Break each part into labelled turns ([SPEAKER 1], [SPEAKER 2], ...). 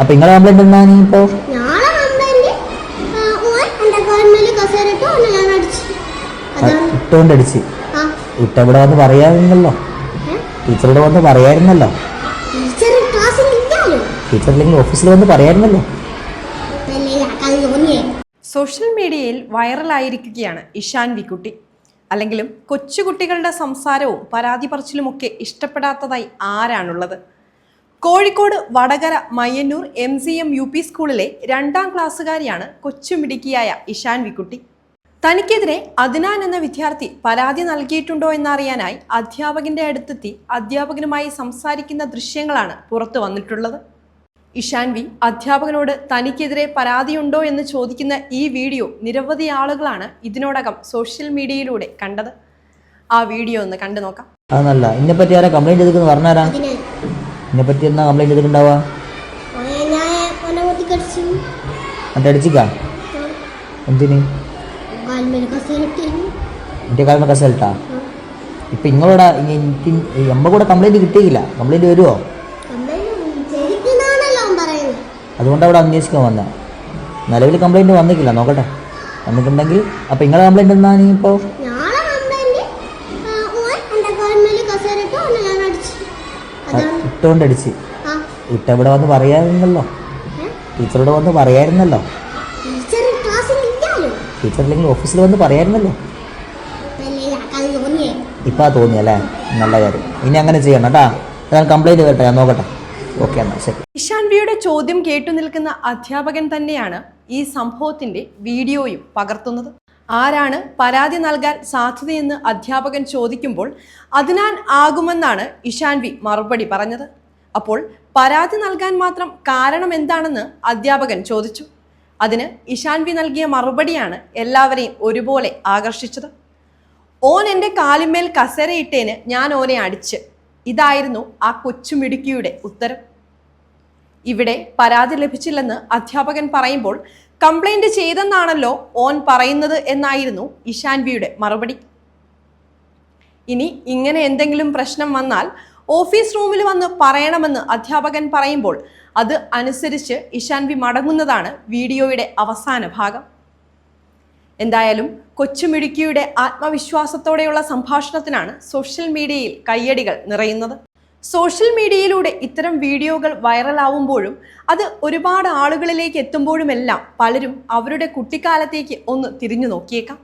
[SPEAKER 1] അപ്പൊ നിങ്ങളെ കംപ്ലൈന്റ് എന്താണ് ഇപ്പോ? ഇട്ടുകൊണ്ട് അടിച്ച്.
[SPEAKER 2] ആ
[SPEAKER 1] ഇട്ട ഇവിടെ വന്ന് പറയാമായിരുന്നല്ലോ ടീച്ചറോട് വന്ന് പറയായിരുന്നല്ലോ.
[SPEAKER 2] ടീച്ചർ ഇല്ലാലോ?
[SPEAKER 1] ഓഫീസിൽ വന്ന് പറയായിരുന്നല്ലോ.
[SPEAKER 3] സോഷ്യൽ മീഡിയയിൽ വൈറലായിരിക്കുകയാണ് ഇഷാൻ വിക്കുട്ടി അല്ലെങ്കിലും കൊച്ചുകുട്ടികളുടെ സംസാരവും പരാതി പറച്ചിലുമൊക്കെ ഇഷ്ടപ്പെടാത്തതായി ആരാണുള്ളത്? Kozhikode Vadakara Mayyannur M C M U P സ്കൂളിലെ രണ്ടാം ക്ലാസ്സുകാരിയാണ് കൊച്ചുമിടുക്കിയായ ഇഷാൻ വിക്കുട്ടി. തനിക്കെതിരെ അദ്നാൻ എന്ന വിദ്യാർത്ഥി പരാതി നൽകിയിട്ടുണ്ടോ എന്നറിയാനായി അധ്യാപകന്റെ അടുത്തെത്തി അധ്യാപകനുമായി സംസാരിക്കുന്ന ദൃശ്യങ്ങളാണ് പുറത്തു വന്നിട്ടുള്ളത്. ഇഷാൻ വി അധ്യാപകനോട് തനിക്കെതിരെ പരാതിയുണ്ടോ എന്ന് ചോദിക്കുന്ന ഈ വീഡിയോ നിരവധി ആളുകളാണ് ഇതിനോടകം സോഷ്യൽ മീഡിയയിലൂടെ കണ്ടത്. ആ വീഡിയോ ഒന്ന് കണ്ടു നോക്കാം
[SPEAKER 1] അതൊന്നല്ല ഇതിനെ പറ്റി ആരാ കംപ്ലൈന്റ് ചെയ്തിരിക്കുന്നു പറഞ്ഞാരാ?
[SPEAKER 2] അതിന്
[SPEAKER 1] എന്താ കംപ്ലൈന്റ് എന്നാ കംപ്ലൈന്റ് ചെയ്തിട്ടുണ്ടാവാ
[SPEAKER 2] ഓനെ ഞാൻ ഓനെ കുത്തി കടിച്ചു.
[SPEAKER 1] എന്നിട്ട് അടിച്ചിക്കാ? എന്തിന്? എന്റെ കാലിന് കസൽട്ടാ ഇപ്പം ഇങ്ങളോടാ എനിക്ക് കൂടെ കംപ്ലൈന്റ് കിട്ടിയില്ല. കംപ്ലൈന്റ് വരുമോ അതുകൊണ്ട് അവിടെ അന്വേഷിക്കാൻ വന്ന. നിലവിൽ കംപ്ലൈന്റ് വന്നിട്ടില്ല. നോക്കട്ടെ. വന്നിട്ടുണ്ടെങ്കിൽ അപ്പം നിങ്ങളെ കംപ്ലൈന്റ് എന്നാ നീ ഇപ്പോ?
[SPEAKER 2] ഞാളെ കംപ്ലൈന്റ് ഓൻ എന്റെ കാലിന്മേൽ കസേര ഞാൻ അടിച്ചു. അതാണ്
[SPEAKER 1] ഇട്ടുകൊണ്ട് അടിച്ച്
[SPEAKER 2] ആ.
[SPEAKER 1] ഇട്ട ഇവിടെ വന്ന്
[SPEAKER 2] പറയാറുണ്ടല്ലോ
[SPEAKER 1] ടീച്ചറോട് വന്ന് പറയായിരുന്നല്ലോ.
[SPEAKER 2] ടീച്ചർ
[SPEAKER 1] അല്ലെങ്കിൽ ഓഫീസിൽ വന്ന് പറയായിരുന്നല്ലോ.
[SPEAKER 2] പിന്നെ തോന്നി അല്ലേ
[SPEAKER 1] ഇപ്പൊ നല്ല കാര്യം. ഇനി അങ്ങനെ ചെയ്യണം കേട്ടാ ഞാൻ കംപ്ലൈന്റ് വരട്ടെ ഞാൻ നോക്കട്ടെ. ഓക്കെ എന്നാ ശരി.
[SPEAKER 3] ഇഷാൻവിയുടെ ചോദ്യം കേട്ടു നിൽക്കുന്ന അധ്യാപകൻ തന്നെയാണ് ഈ സംഭവത്തിന്റെ വീഡിയോയും പകർത്തുന്നത്. ആരാണ് പരാതി നൽകാൻ സാധ്യതയെന്ന് അധ്യാപകൻ ചോദിക്കുമ്പോൾ അതിനാൻ ആകുമെന്നാണ് ഇഷാൻ വി മറുപടി പറഞ്ഞത്. അപ്പോൾ പരാതി നൽകാൻ മാത്രം കാരണം എന്താണെന്ന് അധ്യാപകൻ ചോദിച്ചു. അതിന് ഇഷാൻവി നൽകിയ മറുപടിയാണ് എല്ലാവരെയും ഒരുപോലെ ആകർഷിച്ചത്. ഓൻ എന്റെ കാലിന്മേൽ കസരയിട്ടേന് ഞാൻ ഓനെ അടിച്ച്. ഇതായിരുന്നു ആ കൊച്ചുമിടുക്കിയുടെ ഉത്തരം. ഇവിടെ പരാതി ലഭിച്ചില്ലെന്ന് അധ്യാപകൻ പറയുമ്പോൾ കംപ്ലൈന്റ് ചെയ്തെന്നാണല്ലോ ഓൻ പറയുന്നത് എന്നായിരുന്നു ഇഷാൻവിയുടെ മറുപടി. ഇനി ഇങ്ങനെ എന്തെങ്കിലും പ്രശ്നം വന്നാൽ ഓഫീസ് റൂമിൽ വന്ന് പറയണമെന്ന് അധ്യാപകൻ പറയുമ്പോൾ അത് അനുസരിച്ച് ഇഷാൻവി മടങ്ങുന്നതാണ് വീഡിയോയുടെ അവസാന ഭാഗം. എന്തായാലും കൊച്ചുമിടുക്കിയുടെ ആത്മവിശ്വാസത്തോടെയുള്ള സംഭാഷണത്തിനാണ് സോഷ്യൽ മീഡിയയിൽ കയ്യടികൾ നിറയുന്നത്. സോഷ്യൽ മീഡിയയിലൂടെ ഇത്തരം വീഡിയോകൾ വൈറലാവുമ്പോഴും അത് ഒരുപാട് ആളുകളിലേക്ക് എത്തുമ്പോഴുമെല്ലാം പലരും അവരുടെ കുട്ടിക്കാലത്തേക്ക് ഒന്ന് തിരിഞ്ഞു നോക്കിയേക്കാം.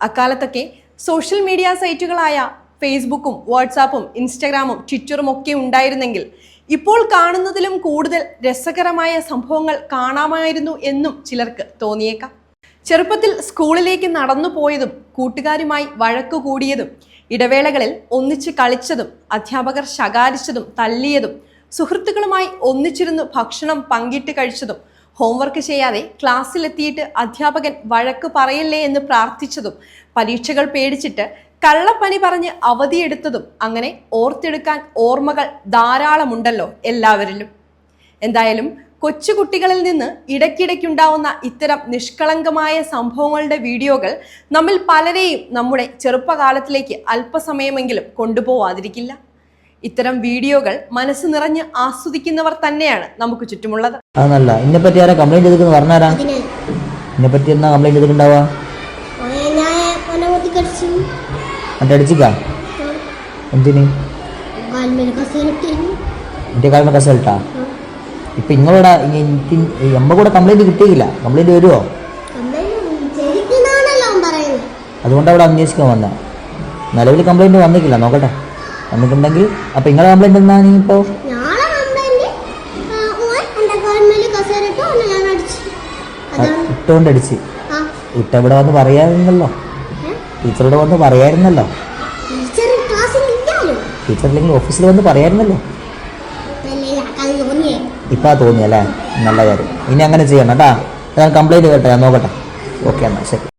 [SPEAKER 3] അക്കാലത്തൊക്കെ സോഷ്യൽ മീഡിയ സൈറ്റുകളായ ഫേസ്ബുക്കും വാട്സാപ്പും ഇൻസ്റ്റഗ്രാമും ട്വിറ്ററും ഒക്കെ ഉണ്ടായിരുന്നെങ്കിൽ ഇപ്പോൾ കാണുന്നതിലും കൂടുതൽ രസകരമായ സംഭവങ്ങൾ കാണാമായിരുന്നു എന്നും ചിലർക്ക് തോന്നിയേക്കാം. ചെറുപ്പത്തിൽ സ്കൂളിലേക്ക് നടന്നു പോയതും കൂട്ടുകാരുമായി വഴക്കു കൂടിയതും ഇടവേളകളിൽ ഒന്നിച്ച് കളിച്ചതും അധ്യാപകർ ശകാരിച്ചതും തല്ലിയതും സുഹൃത്തുക്കളുമായി ഒന്നിച്ചിരുന്നു ഭക്ഷണം പങ്കിട്ട് കഴിച്ചതും ഹോംവർക്ക് ചെയ്യാതെ ക്ലാസ്സിലെത്തിയിട്ട് അധ്യാപകൻ വഴക്ക് പറയില്ലേ എന്ന് പ്രാർത്ഥിച്ചതും പരീക്ഷകൾ പേടിച്ചിട്ട് കള്ളപ്പനി പറഞ്ഞ് അവധിയെടുത്തതും അങ്ങനെ ഓർത്തെടുക്കാൻ ഓർമ്മകൾ ധാരാളമുണ്ടല്ലോ എല്ലാവരിലും. എന്തായാലും കൊച്ചുകുട്ടികളിൽ നിന്ന് ഇടയ്ക്കിടയ്ക്കുണ്ടാവുന്ന ഇത്തരം നിഷ്കളങ്കമായ സംഭവങ്ങളുടെ വീഡിയോകൾ നമ്മിൽ പലരെയും നമ്മുടെ ചെറുപ്പകാലത്തിലേക്ക് അല്പസമയമെങ്കിലും കൊണ്ടുപോവാതിരിക്കില്ല. ഇത്തരം വീഡിയോകൾ മനസ്സ് നിറഞ്ഞ് ആസ്വദിക്കുന്നവർ തന്നെയാണ് നമുക്ക് ചുറ്റുമുള്ളത്.
[SPEAKER 1] അതല്ല ഇതിനെ പറ്റി ആരാ കംപ്ലൈന്റ് ചെയ്തിരിക്കുന്നു പറഞ്ഞാരാ? ഇതിനെ. പറ്റി എന്നാ കംപ്ലൈന്റ് ചെയ്തിട്ടുണ്ടാവാ എന്നിട്ട് അടിച്ചിക്കാ? എന്തിന്? എന്റെ കാലം കസൽട്ടാ ഇപ്പൊ ഇങ്ങളോട് എമ്മ കൂടെ കംപ്ലൈന്റ് കിട്ടിയില്ല. കംപ്ലൈന്റ് വരുമോ അതുകൊണ്ട് അവിടെ അന്വേഷിക്കാൻ വന്ന നിലവിൽ കംപ്ലൈന്റ് വന്നിട്ടില്ല. നോക്കട്ടെ. വന്നിട്ടുണ്ടെങ്കിൽ അപ്പൊ നിങ്ങളെ കംപ്ലൈന്റ് എന്നാ നീ ഇപ്പോ?
[SPEAKER 2] ഞാളെ കംപ്ലൈന്റ് ഓൻ എന്റെ കാലിന്മേൽ കസേര ഇട്ടു ഞാൻ അടിച്ചു അതാണ്
[SPEAKER 1] ഇട്ടുകൊണ്ട് അടിച്ച് ഇട്ട ഇവിടെ വന്ന്
[SPEAKER 2] പറയാറുണ്ടല്ലോ
[SPEAKER 1] ടീച്ചറോട് വന്ന് പറയായിരുന്നല്ലോ.
[SPEAKER 2] ടീച്ചർ
[SPEAKER 1] ഇല്ലെങ്കിൽ ഓഫീസിൽ വന്ന് പറയായിരുന്നല്ലോ
[SPEAKER 2] തോന്നിയേ
[SPEAKER 1] ഇപ്പൊ തോന്നിയല്ലേ? നല്ല കാര്യം. ഇനി അങ്ങനെ ചെയ്യണം കേട്ടാ. ഞാൻ കംപ്ലൈന്റ് കേട്ടോ ഞാൻ നോക്കട്ടെ. ഓക്കെ എന്നാൽ ശരി.